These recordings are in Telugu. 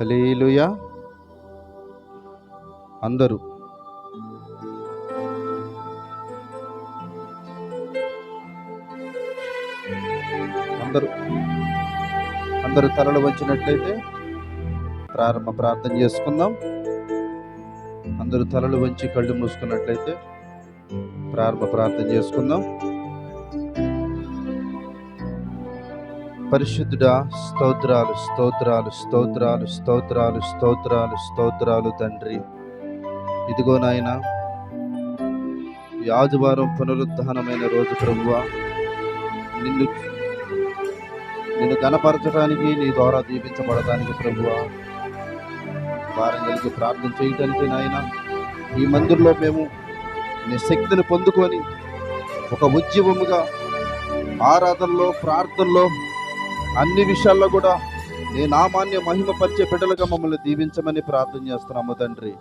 హలేలుయా అందరూ. అందరూ. అందరూ తలలు వంచినట్లయితే ప్రారంభ ప్రార్థన చేసుకుందాం. అందరూ తలలు వంచి కళ్ళు మూసుకున్నట్లయితే ప్రారంభ ప్రార్థన చేసుకుందాం. పరిశుద్ధుడా స్తోత్రాలు స్తోత్రాలు స్తోత్రాలు స్తోత్రాలు స్తోత్రాలు స్తోత్రాలు తండ్రి. ఇదిగో నాయన ఈ ఆదివారం పునరుద్ధానమైన రోజు ప్రభువ. నిన్ను నిన్ను కనపరచడానికి నీ ద్వారా దీపించబడటానికి ప్రభువ. వారం కలిగి ప్రార్థన చేయటానికి నాయన ఈ మందిరంలో మేము నీ శక్తిని పొందుకొని ఒక ఉద్యమముగా ఆరాధనలో ప్రార్థనలో అన్ని విషయాల్లో కూడా నీ నామాన్ని మహిమపరిచే బిడ్డలుగా మమ్మల్ని దీవించమని ప్రార్థన చేస్తున్నాము తండ్రి.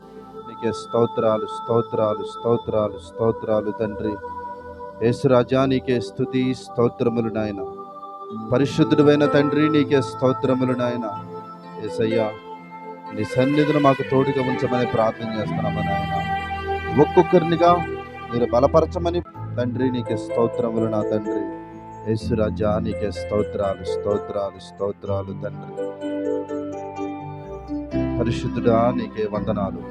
నీకే స్తోత్రాలు స్తోత్రాలు స్తోత్రాలు స్తోత్రాలు తండ్రి. యేసురాజా నీకే స్థుతి స్తోత్రములు నాయన. పరిశుద్ధుడైన తండ్రి నీకే స్తోత్రములు నాయన. ఏసయ్యా నీ సన్నిధిని మాకు తోడుగా ఉంచమని ప్రార్థన చేస్తున్నాము నాయన. ఒక్కొక్కరినిగా మీరు బలపరచమని తండ్రి నీకే స్తోత్రములు నా తండ్రి. యేసురాజా నీకే స్తోత్రాలు స్తోత్రాలు స్తోత్రాలు తండ్రి. పరిశుద్ధుడా నీకే వందనాలు.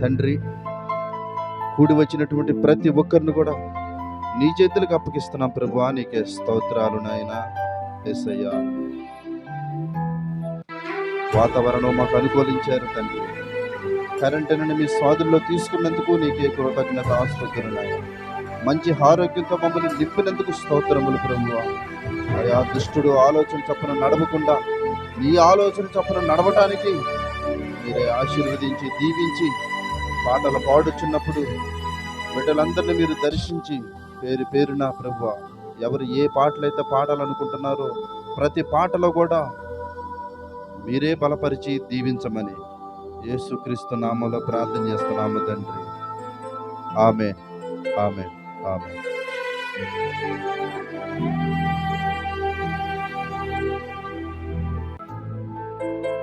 తండ్రి కూడి వచ్చినటువంటి ప్రతి ఒక్కరిని కూడా నీ చేతులకు అప్పగిస్తున్నాం ప్రభువానికి స్తోత్రాలు నాయన. ఎస్ఐయా వాతావరణం మాకు అనుకూలించారు తండ్రి. కరెంటును మీ స్వాధుల్లో తీసుకున్నందుకు నీకే కృతజ్ఞత ఆస్తుతులు నాయన. మంచి ఆరోగ్యంతో మమ్మల్ని నింపినందుకు స్తోత్రములు ప్రభు అయా దుష్టుడు ఆలోచన చప్పున నడవకుండా నీ ఆలోచన చప్పున నడవటానికి మీరే ఆశీర్వదించి దీవించి పాటలు పాడుచున్నప్పుడు బిడ్డలందరినీ మీరు దర్శించి పేరు పేరున ప్రభువ ఎవరు ఏ పాటలైతే పాడాలనుకుంటున్నారో ప్రతి పాటలో కూడా మీరే బలపరిచి దీవించమని యేసుక్రీస్తు నామంలో ప్రార్థన చేస్తున్నాము తండ్రి. ఆమె ఆమె ఆమె